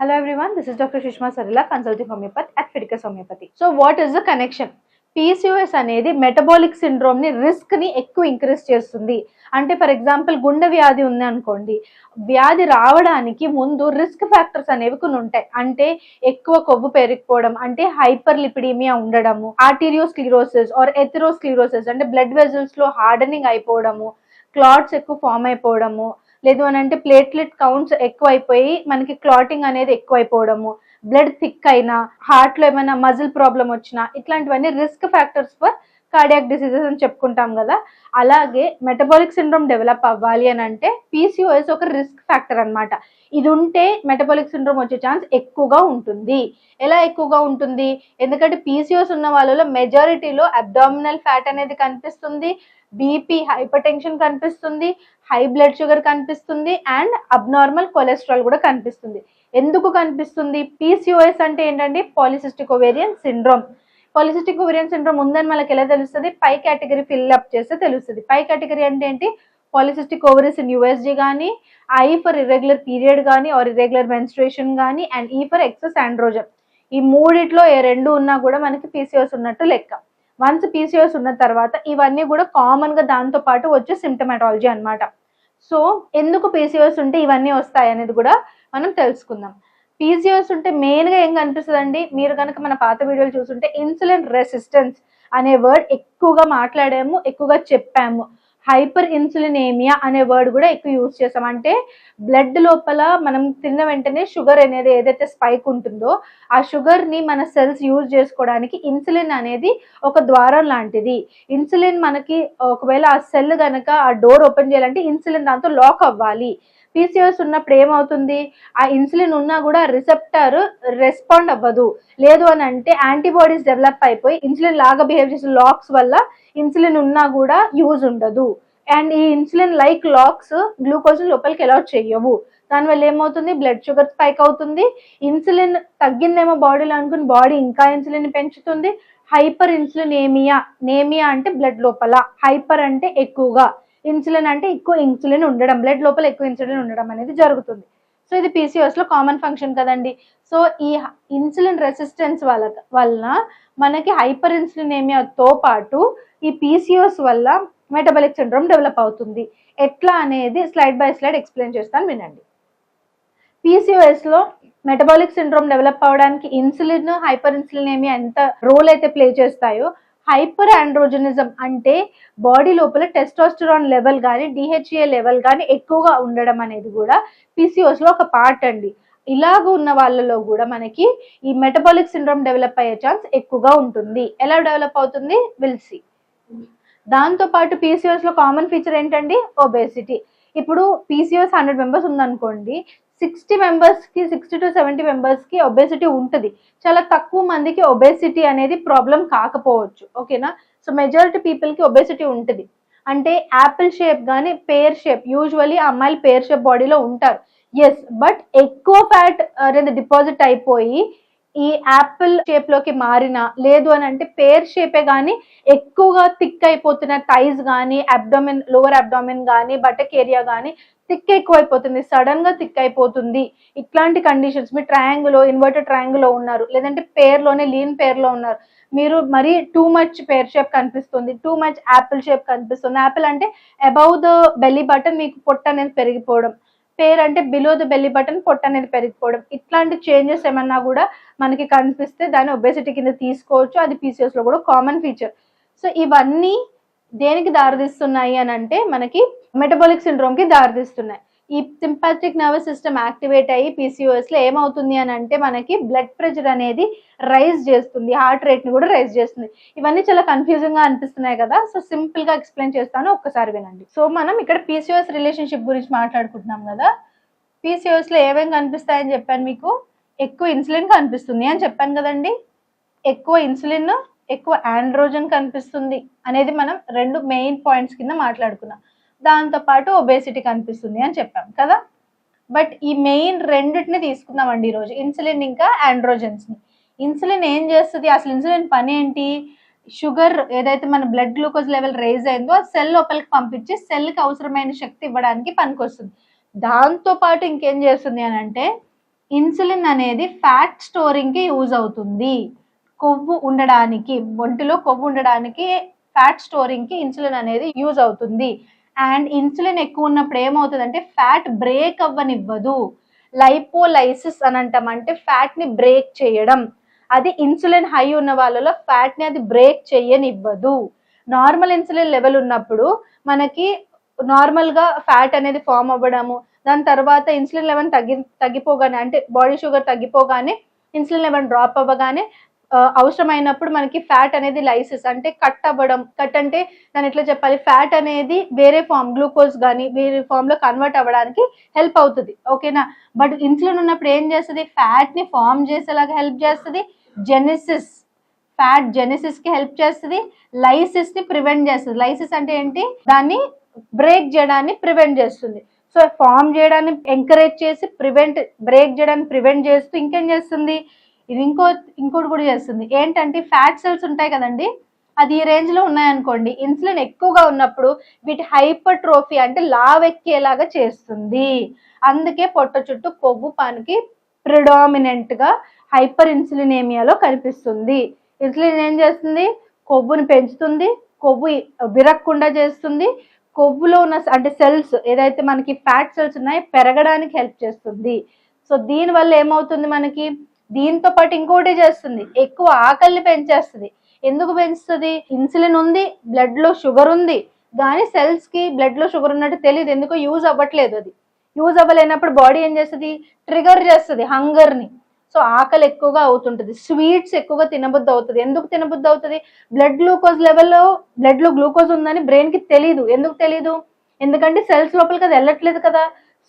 Hello everyone, this is Dr. Shishma Sarila, consulting homeopath at Fiticus Homeopathy. So what is the connection? PCOS అనేది metabolic సిండ్రోమ్ని రిస్క్ని ఎక్కువ increase చేస్తుంది అంటే for example గుండె వ్యాధి ఉంది అనుకోండి వ్యాధి రావడానికి ముందు రిస్క్ ఫ్యాక్టర్స్ అనేవి కొన్ని ఉంటాయి అంటే ఎక్కువ కొవ్వు పెరిగిపోవడం అంటే హైపర్ లిపిడీమియా ఉండడము ఆర్టీరియోస్క్లిరోసిస్ ఆర్ ఎథిరోస్క్లిరోసిస్ అంటే బ్లడ్ వెజల్స్లో హార్డనింగ్ అయిపోవడము క్లాట్స్ ఎక్కువ ఫామ్ అయిపోవడము లేదు అని అంటే ప్లేట్లెట్ కౌంట్స్ ఎక్కువైపోయి మనకి క్లాటింగ్ అనేది ఎక్కువైపోవడము బ్లడ్ థిక్ అయినా హార్ట్లో ఏమైనా మజిల్ ప్రాబ్లం వచ్చినా ఇట్లాంటివన్నీ risk factors for cardiac diseases అని చెప్పుకుంటాం కదా. అలాగే మెటబాలిక్ సిండ్రోమ్ డెవలప్ అవ్వాలి అని అంటే పీసీఓఎస్ ఒక రిస్క్ ఫ్యాక్టర్ అనమాట ఇది ఉంటే మెటబాలిక్ సిండ్రోమ్ వచ్చే ఛాన్స్ ఎక్కువగా ఉంటుంది. ఎలా ఎక్కువగా ఉంటుంది? ఎందుకంటే పీసీఓఎస్ ఉన్న వాళ్ళలో మెజారిటీలో అబ్డామినల్ ఫ్యాట్ అనేది కనిపిస్తుంది బీపీ హైపర్ టెన్షన్ కనిపిస్తుంది హై బ్లడ్ షుగర్ కనిపిస్తుంది అండ్ అబ్నార్మల్ కొలెస్ట్రాల్ కూడా కనిపిస్తుంది. ఎందుకు కనిపిస్తుంది? పీసీఓఎస్ అంటే ఏంటంటే polycystic ovarian syndrome polycystic ovarian syndrome ఉందని మనకి ఎలా తెలుస్తుంది? పై కేటగిరీ ఫిల్ అప్ చేస్తే తెలుస్తుంది. పై కేటగిరీ అంటే ఏంటి? పాలిసిస్టిక్ ఓవరీస్ ఇన్ యూఎస్జీ కానీ ఐ ఫర్ ఇర్రెగ్యులర్ పీరియడ్ కానీ ఆర్ ఇర్రెగ్యులర్ మెన్స్ట్రేషన్ కానీ అండ్ ఈ ఫర్ ఎక్సెస్ ఆండ్రోజన్ ఈ మూడిట్లో ఏ రెండు ఉన్నా కూడా మనకి పీసీఓఎస్ ఉన్నట్టు లెక్క. వన్స్ పీసీఓఎస్ ఉన్న తర్వాత ఇవన్నీ కూడా కామన్గా దాంతో పాటు వచ్చే సిమ్టమాటాలజీ అన్నమాట. సో ఎందుకు పీసీఓస్ ఉంటే ఇవన్నీ వస్తాయి అనేది కూడా మనం తెలుసుకుందాం. పీసీఓస్ ఉంటే మెయిన్గా ఏం కనిపిస్తుంది అండి మీరు కనుక మన పాత వీడియోలు చూస్తుంటే ఇన్సులిన్ రెసిస్టెన్స్ అనే వర్డ్ ఎక్కువగా మాట్లాడాము ఎక్కువగా చెప్పాము. హైపర్ ఇన్సులినేమియా అనే వర్డ్ కూడా ఎక్కువ యూజ్ చేస్తాం. అంటే బ్లడ్ లోపల మనం తిన్న వెంటనే షుగర్ అనేది ఏదైతే స్పైక్ ఉంటుందో ఆ షుగర్ని మన సెల్స్ యూజ్ చేసుకోవడానికి ఇన్సులిన్ అనేది ఒక ద్వారం లాంటిది. ఇన్సులిన్ మనకి ఒకవేళ ఆ సెల్ కనుక ఆ డోర్ ఓపెన్ చేయాలంటే ఇన్సులిన్ దాంతో లాక్ అవ్వాలి. పీసీఎస్ ఉన్నప్పుడు ఏమవుతుంది ఆ ఇన్సులిన్ ఉన్నా కూడా రిసెప్టర్ రెస్పాండ్ అవ్వదు. లేదు అని అంటే యాంటీబాడీస్ డెవలప్ అయిపోయి ఇన్సులిన్ లాగా బిహేవ్ చేసే లాక్స్ వల్ల ఇన్సులిన్ ఉన్నా కూడా యూజ్ ఉండదు. అండ్ ఈ ఇన్సులిన్ లైక్ లాక్స్ గ్లూకోజ్ లోపలికి అలౌట్ చేయవు. దానివల్ల ఏమవుతుంది? బ్లడ్ షుగర్ స్పైక్ అవుతుంది. ఇన్సులిన్ తగ్గిందేమో బాడీలో అనుకుని బాడీ ఇంకా ఇన్సులిన్ పెంచుతుంది. హైపర్ ఇన్సులిన్ ఏమియా నేమియా అంటే బ్లడ్ లోపల. హైపర్ అంటే ఎక్కువగా. ఇన్సులిన్ అంటే ఎక్కువ ఇన్సులిన్ ఉండడం బ్లడ్ లోపల ఎక్కువ ఇన్సులిన్ ఉండడం అనేది జరుగుతుంది. సో ఇది పీసీఓస్లో కామన్ ఫంక్షన్ కదండి. సో ఈ ఇన్సులిన్ రెసిస్టెన్స్ వల్ల వలన మనకి హైపర్ ఇన్సులినేమియాతో పాటు ఈ పీసీఓఎస్ వల్ల మెటబాలిక్ సిండ్రోమ్ డెవలప్ అవుతుంది. ఎట్లా అనేది స్లైడ్ బై స్లైడ్ ఎక్స్ప్లెయిన్ చేస్తాను వినండి. పీసీఓఎస్లో మెటబాలిక్ సిండ్రోమ్ డెవలప్ అవడానికి ఇన్సులిన్ హైపర్ ఇన్సులినేమియా ఎంత రోల్ అయితే ప్లే చేస్తాయో హైపర్ ఆండ్రోజనిజం అంటే బాడీ లోపల టెస్టోస్టెరాన్ లెవెల్ కానీ డిహెచ్ఏ లెవెల్ కానీ ఎక్కువగా ఉండడం అనేది కూడా పిసిఓస్లో ఒక పార్ట్ అండి. ఇలాగ ఉన్న వాళ్ళలో కూడా మనకి ఈ మెటబాలిక్ సిండ్రోమ్ డెవలప్ అయ్యే ఛాన్స్ ఎక్కువగా ఉంటుంది. ఎలా డెవలప్ అవుతుంది? విల్సి దాంతోపాటు దాంతో పాటు లో కామన్ ఫీచర్ ఏంటండి? ఒబేసిటీ ఇప్పుడు పీసీఓస్ హండ్రెడ్ మెంబర్స్ ఉందనుకోండి సిక్స్టీ మెంబర్స్కి సిక్స్టీ టు సెవెంటీ మెంబర్స్కి ఒబేసిటీ ఉంటుంది. చాలా తక్కువ మందికి ఒబేసిటీ అనేది ప్రాబ్లం కాకపోవచ్చు. ఓకేనా? సో మెజారిటీ పీపుల్కి ఒబేసిటీ ఉంటుంది. అంటే యాపిల్ షేప్ కానీ పేర్ షేప్ యూజువలీ అమ్మాయిలు పేర్ షేప్ బాడీలో ఉంటారు. ఎస్ బట్ ఎక్కువ ఫ్యాట్ అనేది డిపాజిట్ అయిపోయి ఈ యాపిల్ షేప్లోకి మారిన లేదు అని అంటే పేర్ షేపే కానీ ఎక్కువగా థిక్ అయిపోతున్న థైస్ కానీ అబ్డోమిన్ లోవర్ అబ్డోమిన్ కానీ బటక్ ఏరియా కానీ థిక్ ఎక్కువైపోతుంది. సడన్గా థిక్ అయిపోతుంది. ఇట్లాంటి కండిషన్స్ మీ ట్రయాంగిల్ ఇన్వర్టెడ్ ట్రయాంగిల్లో ఉన్నారు. లేదంటే పేర్లోనే లీన్ పేర్లో ఉన్నారు. మీరు మరీ టూ మచ్ పేర్ షేప్ కనిపిస్తుంది. టూ మచ్ యాపిల్ షేప్ కనిపిస్తుంది. యాపిల్ అంటే అబౌవ్ ద బెల్లీ బటన్ మీకు పొట్ట అనేది పెరిగిపోవడం. పేర్ అంటే బిలో ద బెల్లీ బటన్ పొట్ట అనేది పెరిగిపోవడం. ఇట్లాంటి చేంజెస్ ఏమన్నా కూడా మనకి కనిపిస్తే దాన్ని ఒబేసిటీ కింద తీసుకోవచ్చు. అది పీసీఎస్లో కూడా కామన్ ఫీచర్ సో ఇవన్నీ దేనికి దారితీస్తున్నాయి అని అంటే మనకి మెటబాలిక్ సిండ్రోమ్కి దారితీస్తున్నాయి. ఈ సింపాథిక్ నర్వస్ సిస్టమ్ యాక్టివేట్ అయ్యి పీసీఓఎస్లో ఏమవుతుంది అని అంటే మనకి బ్లడ్ ప్రెషర్ అనేది రైజ్ చేస్తుంది హార్ట్ రేట్ని కూడా రైజ్ చేస్తుంది. ఇవన్నీ చాలా కన్ఫ్యూజింగ్గా అనిపిస్తున్నాయి కదా సో సింపుల్గా ఎక్స్ప్లెయిన్ చేస్తాను ఒక్కసారి వినండి. సో మనం ఇక్కడ పీసీఓఎస్ రిలేషన్షిప్ గురించి మాట్లాడుకుంటున్నాం కదా పీసీఓఎస్లో ఏమేమి కనిపిస్తాయని చెప్పాను మీకు? ఎక్కువ ఇన్సులిన్ కనిపిస్తుంది అని చెప్పాను కదండి. ఎక్కువ ఇన్సులిన్ ఎక్కువ ఆండ్రోజన్ కనిపిస్తుంది అనేది మనం రెండు మెయిన్ పాయింట్స్ కింద మాట్లాడుకున్నాం. దాంతో పాటు ఒబేసిటీ కనిపిస్తుంది అని చెప్పాం కదా? బట్ ఈ మెయిన్ రెండింటిని తీసుకుందామండి ఈరోజు. ఇన్సులిన్ ఇంకా ఆండ్రోజెన్స్ని ఇన్సులిన్ ఏం చేస్తుంది? అసలు ఇన్సులిన్ పని ఏంటి? షుగర్ ఏదైతే మన బ్లడ్ గ్లూకోజ్ లెవెల్ రైజ్ అయిందో ఆ సెల్ లోపలికి పంపించి సెల్కి అవసరమైన శక్తి ఇవ్వడానికి పనికొస్తుంది. దాంతో పాటు ఇంకేం చేస్తుంది అని అంటే ఇన్సులిన్ అనేది ఫ్యాట్ స్టోరింగ్కి యూజ్ అవుతుంది. కొవ్వు ఉండడానికి ఒంటిలో కొవ్వు ఉండడానికి ఫ్యాట్ స్టోరింగ్కి ఇన్సులిన్ అనేది యూజ్ అవుతుంది. అండ్ ఇన్సులిన్ ఎక్కువ ఉన్నప్పుడు ఏమవుతుందంటే ఫ్యాట్ బ్రేక్ అవ్వనివ్వదు. లైపోలైసిస్ అని అంటాం. అంటే ఫ్యాట్ని బ్రేక్ చేయడం. అది ఇన్సులిన్ హై ఉన్న వాళ్ళలో ఫ్యాట్ని అది బ్రేక్ చేయనివ్వదు. నార్మల్ ఇన్సులిన్ లెవెల్ ఉన్నప్పుడు మనకి నార్మల్గా ఫ్యాట్ అనేది ఫామ్ అవ్వడము. దాని తర్వాత ఇన్సులిన్ లెవెల్ తగ్గి తగ్గిపోగానే అంటే బాడీ షుగర్ తగ్గిపోగానే ఇన్సులిన్ లెవెల్ డ్రాప్ అవ్వగానే అవసరమైనప్పుడు మనకి ఫ్యాట్ అనేది లైసిస్ అంటే కట్ అవ్వడం కట్ అంటే దాని ఎట్లా చెప్పాలి? ఫ్యాట్ అనేది వేరే ఫామ్ గ్లూకోజ్ కానీ వేరే ఫామ్లో కన్వర్ట్ అవ్వడానికి హెల్ప్ అవుతుంది. ఓకేనా? బట్ ఇన్సులిన్ ఉన్నప్పుడు ఏం చేస్తుంది? ఫ్యాట్ని ఫామ్ చేసేలాగా హెల్ప్ చేస్తుంది. జెనిసిస్ ఫ్యాట్ జెనిసిస్కి హెల్ప్ చేస్తుంది. లైసిస్ని ప్రివెంట్ చేస్తుంది. లైసిస్ అంటే ఏంటి? దాన్ని బ్రేక్ చేయడాన్ని ప్రివెంట్ చేస్తుంది. సో ఫామ్ చేయడాన్ని ఎంకరేజ్ చేసి ప్రివెంట్ బ్రేక్ చేయడాన్ని ప్రివెంట్ చేస్తూ ఇంకేం చేస్తుంది? ఇది ఇంకో ఇంకోటి కూడా చేస్తుంది. ఏంటంటే ఫ్యాట్ సెల్స్ ఉంటాయి కదండి అది ఈ రేంజ్లో ఉన్నాయనుకోండి ఇన్సులిన్ ఎక్కువగా ఉన్నప్పుడు వీటి హైపర్ ట్రోఫీ అంటే లావెక్కేలాగా చేస్తుంది. అందుకే పొట్ట చుట్టూ కొవ్వు పానికి ప్రిడామినెంట్గా హైపర్ ఇన్సులినేమియాలో కనిపిస్తుంది. ఇన్సులిన్ ఏం చేస్తుంది? కొవ్వుని పెంచుతుంది కొవ్వు విరక్కుండా చేస్తుంది కొవ్వులో ఉన్న అంటే సెల్స్ ఏదైతే మనకి ఫ్యాట్ సెల్స్ ఉన్నాయో పెరగడానికి హెల్ప్ చేస్తుంది. సో దీనివల్ల ఏమవుతుంది మనకి? దీంతో పాటు ఇంకోటి చేస్తుంది. ఎక్కువ ఆకలిని పెంచేస్తుంది. ఎందుకు పెంచుతుంది? ఇన్సులిన్ ఉంది బ్లడ్లో షుగర్ ఉంది. కానీ సెల్స్కి బ్లడ్లో షుగర్ ఉన్నట్టు తెలియదు ఎందుకో యూజ్ అవ్వట్లేదు అది. యూజ్ అవ్వలేనప్పుడు బాడీ ఏం చేస్తుంది? ట్రిగర్ చేస్తుంది హంగర్ని సో ఆకలి ఎక్కువగా అవుతుంటుంది. స్వీట్స్ ఎక్కువగా తినబుద్ధి అవుతుంది. ఎందుకు తినబుద్ధి అవుతుంది? బ్లడ్ గ్లూకోజ్ లెవెల్లో బ్లడ్లో గ్లూకోజ్ ఉందని బ్రెయిన్కి తెలియదు ఎందుకు తెలియదు ఎందుకంటే సెల్స్ లోపలికి అది వెళ్ళట్లేదు కదా.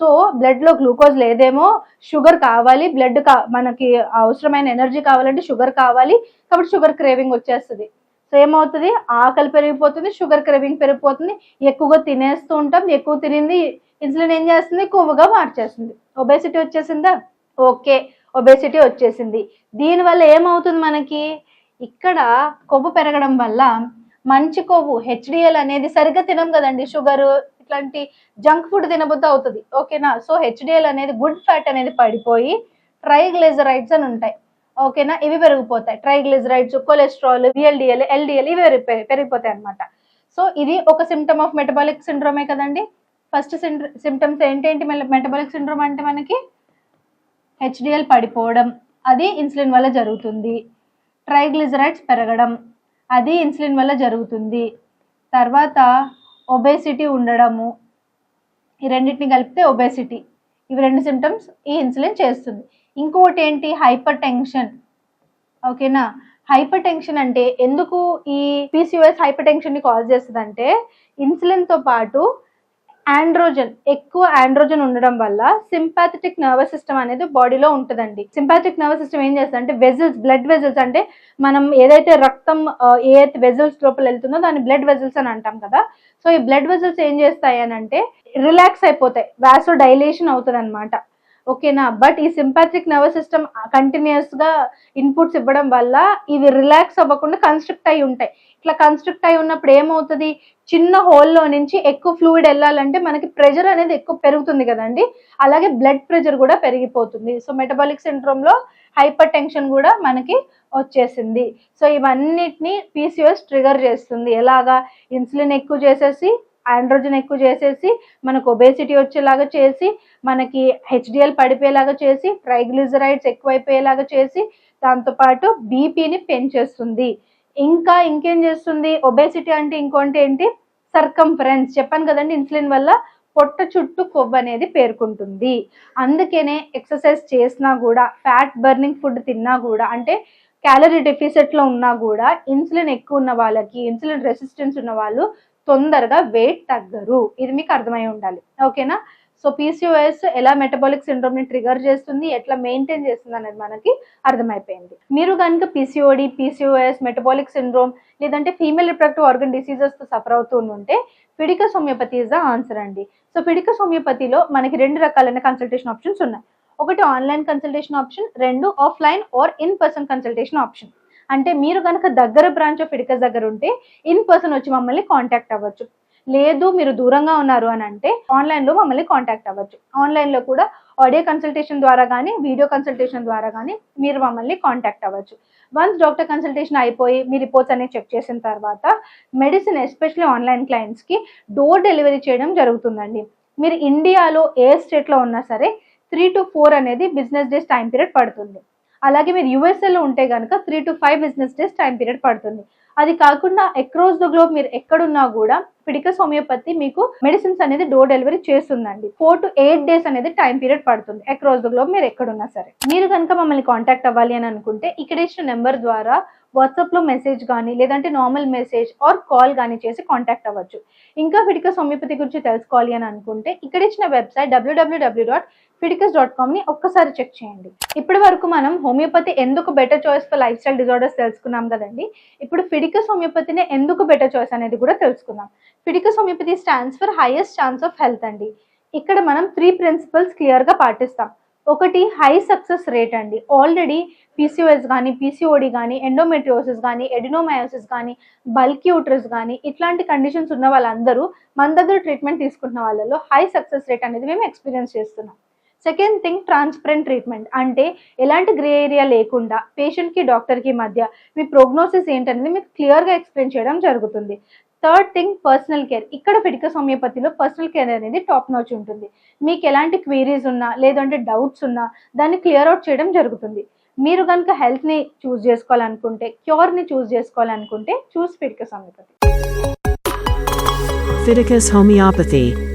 సో బ్లడ్లో గ్లూకోజ్ లేదేమో షుగర్ కావాలి బ్లడ్ కా మనకి అవసరమైన ఎనర్జీ కావాలంటే షుగర్ కావాలి కాబట్టి షుగర్ క్రేవింగ్ వచ్చేస్తుంది. సో ఏమవుతుంది? ఆకలి పెరిగిపోతుంది షుగర్ క్రేవింగ్ పెరిగిపోతుంది ఎక్కువగా తినేస్తూ ఉంటాం ఎక్కువ తినింది ఇన్సులిన్ ఏం చేస్తుంది? కొవ్వుగా మార్చేస్తుంది. ఒబేసిటీ వచ్చేసిందా? ఓకే ఒబేసిటీ వచ్చేసింది. దీనివల్ల ఏమవుతుంది మనకి? ఇక్కడ కొవ్వు పెరగడం వల్ల మంచి కొవ్వు హెచ్డిఎల్ అనేది సరిగ్గా తినం కదండి షుగరు ఇట్లాంటి జంక్ ఫుడ్ తినబుద్ధి అవుతుంది. ఓకేనా? సో హెచ్డిఎల్ అనేది గుడ్ ఫ్యాట్ అనేది పడిపోయి ట్రైగ్లిజరైడ్స్ అని ఉంటాయి. ఓకేనా? ఇవి పెరిగిపోతాయి. ట్రైగ్లిజరైడ్స్ కొలెస్ట్రాల్ విఎల్డిఎల్ ఎల్డిఎల్ ఇవి పెరిగిపోతాయి అనమాట సో ఇది ఒక సిమ్టమ్ ఆఫ్ మెటబాలిక్ సిండ్రోమే కదండి? ఫస్ట్ సిమ్టమ్స్ ఏంటేంటి మెటబాలిక్ సిండ్రోమ్ అంటే మనకి? హెచ్డిఎల్ పడిపోవడం. అది ఇన్సులిన్ వల్ల జరుగుతుంది. ట్రైగ్లిజరైడ్స్ పెరగడం. అది ఇన్సులిన్ వల్ల జరుగుతుంది. తర్వాత ఒబేసిటీ ఉండడము. ఈ రెండింటిని కలిపితే ఒబేసిటీ ఇవి రెండు సిమ్టమ్స్ ఈ ఇన్సులిన్ చేస్తుంది. ఇంకొకటి ఏంటి? హైపర్ టెన్షన్ ఓకేనా హైపర్ టెన్షన్ అంటే ఎందుకు ఈ పీసీఓఎస్ హైపర్ టెన్షన్ని కాజ్ చేస్తుంది అంటే ఇన్సులిన్తో పాటు ఆండ్రోజన్ ఎక్కువ ఆండ్రోజన్ ఉండడం వల్ల సింపాథెటిక్ నర్వస్ సిస్టమ్ అనేది బాడీలో ఉంటుందండి. సింపాథెటిక్ నర్వస్ సిస్టమ్ ఏం చేస్తుంది అంటే వెజల్స్ బ్లడ్ వెజల్స్ అంటే మనం ఏదైతే రక్తం ఏ వెజల్స్ లోపల వెళ్తుందో దాన్ని బ్లడ్ వెజల్స్ అని అంటాం కదా. సో ఈ బ్లడ్ వెజల్స్ ఏం చేస్తాయి అని అంటే రిలాక్స్ అయిపోతాయి. వ్యాసో డైలేషన్ అవుతుంది అనమాట ఓకేనా? బట్ ఈ సింపాథిక్ నర్వస్ సిస్టమ్ కంటిన్యూస్గా ఇన్పుట్స్ ఇవ్వడం వల్ల ఇవి రిలాక్స్ అవ్వకుండా కన్స్ట్రక్ట్ అయి ఉంటాయి. ఇట్లా కన్స్ట్రక్ట్ అయి ఉన్నప్పుడు ఏమవుతుంది? చిన్న హోల్లో నుంచి ఎక్కువ ఫ్లూయిడ్ వెళ్ళాలంటే మనకి ప్రెషర్ అనేది ఎక్కువ పెరుగుతుంది కదండి. అలాగే బ్లడ్ ప్రెషర్ కూడా పెరిగిపోతుంది. సో మెటబాలిక్ సిండ్రోమ్లో హైపర్ టెన్షన్ కూడా మనకి వచ్చేసింది. సో ఇవన్నిటిని పీసీఎస్ ట్రిగర్ చేస్తుంది. ఎలాగా? ఇన్సులిన్ ఎక్కువ చేసేసి ఆండ్రోజన్ ఎక్కువ చేసేసి మనకు ఒబేసిటీ వచ్చేలాగా చేసి మనకి హెచ్డిఎల్ పడిపోయేలాగా చేసి ట్రైగ్లిజరైడ్స్ ఎక్కువైపోయేలాగా చేసి దాంతోపాటు బీపీని పెంచేస్తుంది. ఇంకా ఇంకేం చేస్తుంది? ఒబేసిటీ అంటే ఇంకోటి ఏంటి? సర్కంఫరెన్స్ చెప్పాను కదండి ఇన్సులిన్ వల్ల పొట్ట చుట్టూ కొవ్వు అనేది పేర్కొంటుంది. అందుకనే ఎక్సర్సైజ్ చేసినా కూడా ఫ్యాట్ బర్నింగ్ ఫుడ్ తిన్నా కూడా అంటే క్యాలరీ డెఫిసిట్లో ఉన్నా కూడా ఇన్సులిన్ ఎక్కువ ఉన్న వాళ్ళకి ఇన్సులిన్ రెసిస్టెన్స్ ఉన్న వాళ్ళు తొందరగా వెయిట్ తగ్గరు. ఇది మీకు అర్థమై ఉండాలి. ఓకేనా? సో పీసీఓఎస్ ఎలా మెటబాలిక్ సిండ్రోమ్ని ట్రిగర్ చేస్తుంది ఎట్లా మెయింటైన్ చేస్తుంది అనేది మనకి అర్థమైపోయింది. మీరు కనుక పీసీఓడి పీసీఓఎస్ మెటబాలిక్ సిండ్రోమ్ లేదంటే ఫీమేల్ రిప్రొడక్టివ్ ఆర్గన్ డిసీజెస్తో సఫర్ అవుతూ ఉంటే Fiticus homeopathy is the answer అండి. సో ఫిడికస్ హోమియోపతిలో మనకి రెండు రకాలైన కన్సల్టేషన్ ఆప్షన్స్ ఉన్నాయి. ఒకటి ఆన్లైన్ కన్సల్టేషన్ ఆప్షన్ రెండు offline or in person consultation option అంటే మీరు కనుక దగ్గర బ్రాంచ్ ఆఫ్ ఇడికస్ దగ్గర ఉంటే ఇన్ పర్సన్ వచ్చి మమ్మల్ని కాంటాక్ట్ అవ్వచ్చు. లేదు మీరు దూరంగా ఉన్నారు అని అంటే ఆన్లైన్లో మమ్మల్ని కాంటాక్ట్ అవ్వచ్చు. ఆన్లైన్లో కూడా ఆడియో కన్సల్టేషన్ ద్వారా కానీ వీడియో కన్సల్టేషన్ ద్వారా కానీ మీరు మమ్మల్ని కాంటాక్ట్ అవ్వచ్చు. వన్స్ డాక్టర్ కన్సల్టేషన్ అయిపోయి మీ రిపోర్ట్స్ అనేవి చెక్ చేసిన తర్వాత మెడిసిన్ ఎస్పెషల్లీ ఆన్లైన్ క్లయింట్స్కి డోర్ డెలివరీ చేయడం జరుగుతుందండి. మీరు ఇండియాలో ఏ స్టేట్లో ఉన్నా సరే త్రీ టు ఫోర్ అనేది బిజినెస్ డేస్ టైం పీరియడ్ పడుతుంది. అలాగే మీరు యూఎస్ఏలో ఉంటే కనుక three to five business days time period పడుతుంది. అది కాకుండా అక్రాస్ ద గ్లోబ్ మీరు ఎక్కడున్నా కూడా ఫిడికస్ హోమియోపతి మీకు మెడిసిన్స్ అనేది డోర్ డెలివరీ చేస్తుందండి. ఫోర్ టు ఎయిట్ డేస్ అనేది టైం పీరియడ్ పడుతుంది. అక్రాస్ ద గ్లోబ్ మీరు ఎక్కడున్నా సరే. మీరు కనుక మమ్మల్ని కాంటాక్ట్ అవ్వాలి అని అనుకుంటే ఇక్కడ ఇచ్చిన నెంబర్ ద్వారా వాట్సాప్లో మెసేజ్ కానీ లేదంటే నార్మల్ మెసేజ్ ఆర్ కాల్ కానీ చేసి కాంటాక్ట్ అవ్వచ్చు. ఇంకా ఫిడికస్ హోమియోపతి గురించి తెలుసుకోవాలి అని అనుకుంటే ఇక్కడ ఇచ్చిన website WWW dot Fiticus dot కామ్ని ఒక్కసారి చెక్ చేయండి. ఇప్పటి వరకు మనం హోమియోపతి ఎందుకు better choice for lifestyle disorders తెలుసుకున్నాం కదండి. ఇప్పుడు ఫిడికస్ హోమియోపతిని ఎందుకు బెటర్ చాయిస్ అనేది కూడా తెలుసుకుందాం. పిడికస్ homeopathy stands for highest chance of health అండి. ఇక్కడ మనం త్రీ ప్రిన్సిపల్స్ క్లియర్గా పాటిస్తాం. ఒకటి హై సక్సెస్ రేట్ అండి. ఆల్రెడీ పీసీఓఎస్ కానీ పీసీఓడి కానీ ఎండోమెట్రియోసిస్ కానీ ఎడినోమయోసిస్ కానీ బల్క్ యూట్రస్ కానీ ఇట్లాంటి కండిషన్స్ ఉన్న వాళ్ళందరూ మన దగ్గర ట్రీట్మెంట్ తీసుకుంటున్న వాళ్ళలో హై సక్సెస్ రేట్ అనేది మేము ఎక్స్పీరియన్స్ చేస్తున్నాం. సెకండ్ థింగ్ ట్రాన్స్పరెంట్ ట్రీట్మెంట్ అంటే ఎలాంటి గ్రే ఏరియా లేకుండా పేషెంట్కి డాక్టర్కి మధ్య మీ ప్రోగ్నోసిస్ ఏంటనేది మీకు క్లియర్గా ఎక్స్ప్లెయిన్ చేయడం జరుగుతుంది. Third thing personal care. ఇక్కడ ఫిడికస్ హోమియోపతిలో పర్సనల్ కేర్ అనేది టాప్ నాచ్ ఉంటుంది. మీకు ఎలాంటి క్వీరీస్ ఉన్నా లేదంటే డౌట్స్ ఉన్నా దాన్ని క్లియర్ అవుట్ చేయడం జరుగుతుంది. మీరు కనుక హెల్త్ని చూస్ చేసుకోవాలనుకుంటే క్యూర్ని చూస్ చేసుకోవాలనుకుంటే choose Fiticus homeopathy Fiticus Homeopathy